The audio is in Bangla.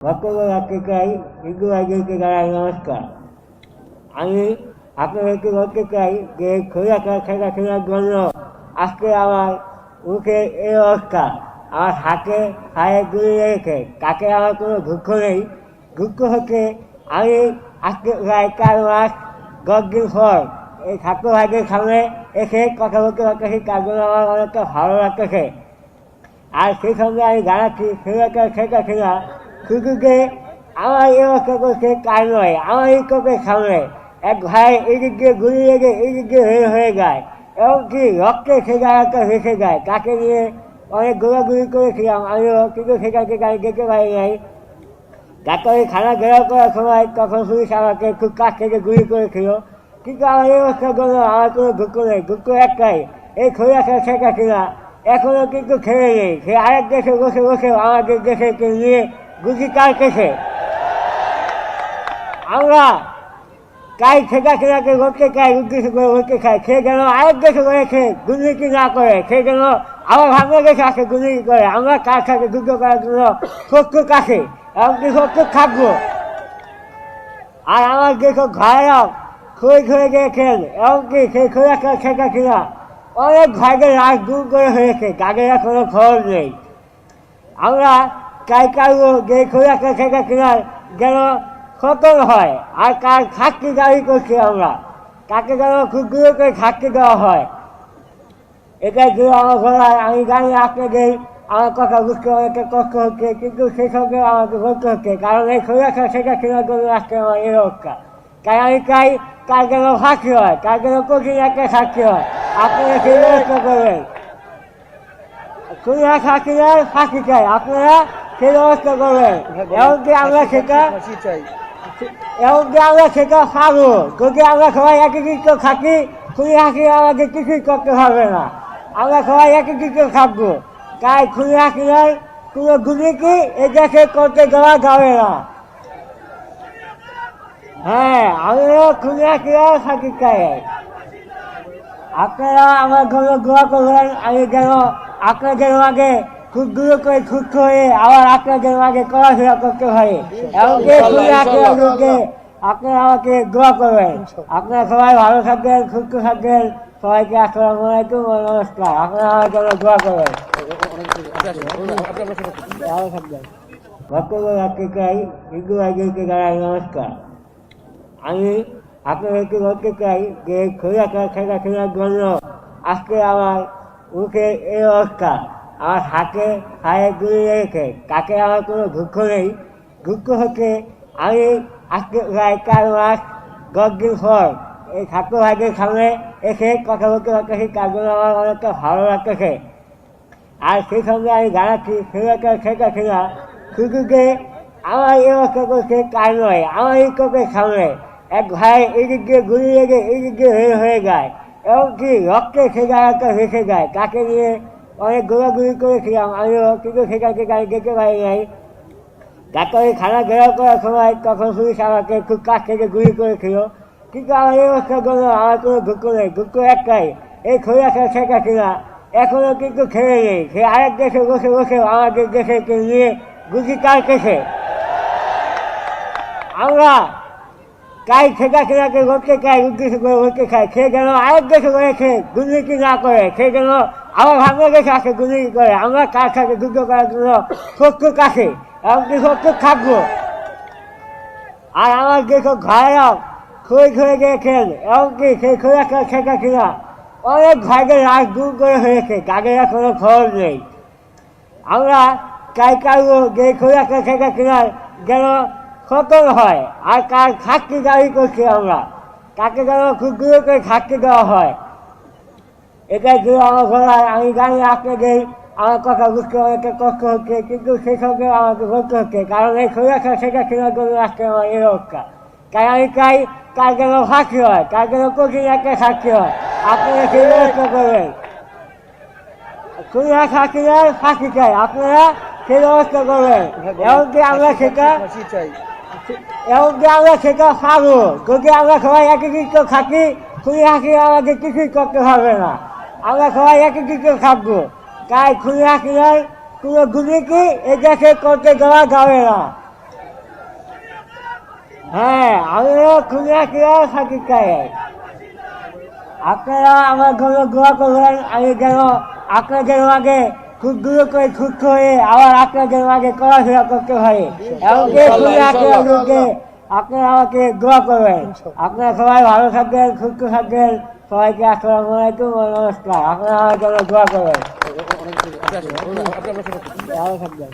ভক্তগণ চাই হিন্দু রাজ্যকে জানাই নমস্কার। আমি আপনাদেরকে বলতে চাই যে খোলা খেলা খেলার জন্য আজকে আমার মুখে এই অবস্থা। আমার হাতে হায়ে গুলি রেখে তাকে আমার কোনো দুঃখ নেই। দুঃখ হচ্ছে আমি আজকে প্রায় চার মাস দশ দিন পর এই ছাত্র ভাইদের সামনে এসে কথা বলতে পারতেছি, তার জন্য আমার অনেকটা ভালো লাগতেছে। আর সেই সঙ্গে আমি জানাচ্ছি সেটা সেটা সেটা শুধু আমার অবস্থা করছে তাই নয় আমার এই চোখের সামনে এক ভাই এদিক দিয়ে গুলি লেগে এদিক দিয়ে হয়ে হয়ে যায়। এমনকি রক্তে সে জায়গাটা ভেসে যায়। তাকে নিয়ে অনেক গোলাগুলি করেছিলাম। আমিও কিন্তু সেটাকে আমি যেতে পারি নাই ডাক্তারি খানা ঘেরাও করার সময় তখন পুলিশ আমাকে খুব কাছ থেকে গুলি করেছিল। কিন্তু আমার এই অবস্থার জন্য আমার কোনো দুঃখ নেই। দুঃখ একটাই, এই খোলা খেলা শেখা কিনা এখনও কিন্তু খেলে নেই। সে আরেক দেশে বসে বসে আমাদের দেশকে নিয়ে গুলি কার কেছে? আমরা কাই ঠেকা খেলাকে করতে চাই উদ্দেশ্য করে করতে চাই সে যেন আরেক দেশে করেছে দুর্নীতি না করে সে যেন আবার বাংলাদেশে আসে দুর্নীতি করে? আমরা কার সাথে যুদ্ধ করার জন্য শত্রু কাছে? এমনকি শত্রু থাকব? আর আমার যেসব ঘরেরাও খুঁড়ে খুঁড়ে গিয়েছেন এমনকি সেই খোলা শেখা কিনা অনেক ভাইদের রাত দূর করে হয়েছে তাদের কোনো খবর নেই। আমরা চাই কারও যে খোলা শেখা কিনার যেন সতর্ক হয়। আর কার সাক্ষী দাবি করছি আমরা, তাকে যেন খুব দূর করে সাক্ষী দেওয়া হয়। এটাই ছিল আমার গলায় আমি জানি আপনাদের আমার কথা বুঝতে অনেকটা কষ্ট হচ্ছে, কিন্তু সেই সঙ্গে আমাকে বলতে হচ্ছে, কারণ এই খোলা সেটা কেনার জন্য আজকে আমার এই অবস্থা। তাই আমি চাই কার যেন সাক্ষী হয়, কার যেন কঠিন একটা সাক্ষী হয়। আপনারা সেই ব্যবস্থা করবেন। সাক্ষীরা সাক্ষী চাই, আপনারা সেই ব্যবস্থা করবেন এমনকি আমরা সেটা এমনকি আমরা সেটা পাবো যদি আমরা সবাই একীকৃত থাকি খুলি হাসি আমাদের কিছুই করতে হবে না। আমরা সবাই একীকৃত থাকব। তাই খুলি হাসিনার কোনো দুর্নীতি এ দেশে করতে দেওয়া যাবে না। হ্যাঁ আমিও খুলি হাসিনার থাকি চাই আপনারা আমার জন্য দোয়া করবেন, আমি যেন আপনাদের আগে দূর করে সুস্থ হয়ে আবার আপনাদের আগে চলাফেরা করতে পারি এমনকি খুলে আপনারা আপনারা আমাকে দোয়া করবেন। আপনারা সবাই ভালো থাকবেন সুস্থ থাকবেন। সবাইকে আসসালামু আলাইকুম নমস্কার। আপনারা আমার জন্য দোয়া করবেন। ভালো থাকবেন। বক্তব্য রাখতে চাই হিন্দু রাজ্যকে জানাই নমস্কার। আমি আপনাদেরকে বলতে চাই যে খোলা খেলা খেলার জন্য আজকে আমার মুখে এই অবস্থা। আমার হাতে হায়ে গুলি রেখে, তাকে আমার কোনো দুঃখ নেই। দুঃখ হচ্ছে, আমি আজকে প্রায় চার মাস দশ দিন পর এই ছাত্র ভাইদের সামনে এসে কথা বলতে পারতেছি তার জন্য আমার অনেকটা ভালো লাগতেছে। আর সেই সঙ্গে আমি জানাচ্ছি সেটা সেটা কিনা শুধু যে আমার এই অবস্থা করছে তাই নয়, আমার এই চোখের সামনে এক ভাই এদিক দিয়ে গুলি লেগে এদিক দিয়ে হয়ে হয়ে যায়। এমনকি রক্তে সে জায়গাটা ভেসে যায়, তাকে নিয়ে অনেক গোলাগুলি করেছিলাম আমিও কিন্তু সেটাকে আমি যেতে পারি নাই। ডাক্তারি খানা ঘেরাও করার সময় তখন পুলিশ আমাকে খুব কাছ থেকে গুলি করেছিল কিন্তু আমার এই অবস্থার জন্য আমার কোনো দুঃখ নেই, দুঃখ একটাই, এই খোলা খেলা শেখা কিনা এখনও কিন্তু খেলে নেই, সে আরেক দেশে বসে বসে আমাদের দেশকে নিয়ে গুলি কার কেছে আমরা কাই ঠেকা খেলাকে করতে চাই উদ্দেশ্য করে করতে চাই সে যেন আরেক দেশে করেছে দুর্নীতি না করে, সে যেন আবার বাংলাদেশে আসে দুর্নীতি করে, আমরা কার সাথে যুদ্ধ করার জন্য শত্রু কাছে এমনকি শত্রু থাকব? আর আমার যেসব ঘরেরাও খুঁড়ে খুঁড়ে গিয়েছেন এমনকি সেই খোলা খেলা কিনা অনেক ভাইদের রাত দূর করে হয়েছে তাদের কোনো খবর নেই। আমরা চাই কারও যে খেলা শেখা কিনার যেন সতর্ক হয়, আর কার সাক্ষী দাবি করছি আমরা, তাকে যেন খুব দূর করে সাক্ষী দেওয়া হয়। ছিল আমার গলায় আমি জানি আপনাদের আমার কথা বুঝতে অনেকটা কষ্ট হচ্ছে, কিন্তু সেই সঙ্গে আমাকে বলতে হচ্ছে, কারণ এই সুরক্ষা সেটা কেনার জন্য আজকে আমার অবস্থা। তাই আমি চাই কার যেন সাক্ষী হয়, কার যেন কঠিন একটা সাক্ষী হয়। আপনারা সেই ব্যবস্থা করবেন। সুরক্ষা সাক্ষীরা সাক্ষী চাই। আপনারা সেই ব্যবস্থা করবেন। এমনকি আমরা সেটা এমনকি আমরা সেটা পাবো? যদি আমরা সবাই একীকৃত থাকি খুলি হাসি আমাদের কিছুই করতে হবে না। আমরা সবাই একীকৃত থাকব তাই খুলি হাসিনার কোনো দুর্নীতি এ দেশে করতে দেওয়া যাবে না? হ্যাঁ আমিও খুঁজে কিরা সাকিব খাই আপনারা আমার ঘরে দোয়া করবেন আমি যেন আপনাদের আগে খুদগুলো করে খুদ হয়ে আবার আপনাদের আগে পড়াশোনা করতে পারি এমনকি খুঁজে আপনাদেরকে আপনারা আমাকে দোয়া করবেন। আপনারা সবাই ভালো থাকবেন সুস্থ থাকবেন সবাইকে আসসালাম আলাইকুম নমস্কার। আপনারা আমার জন্য দোয়া করবেন। ভালো থাকবেন।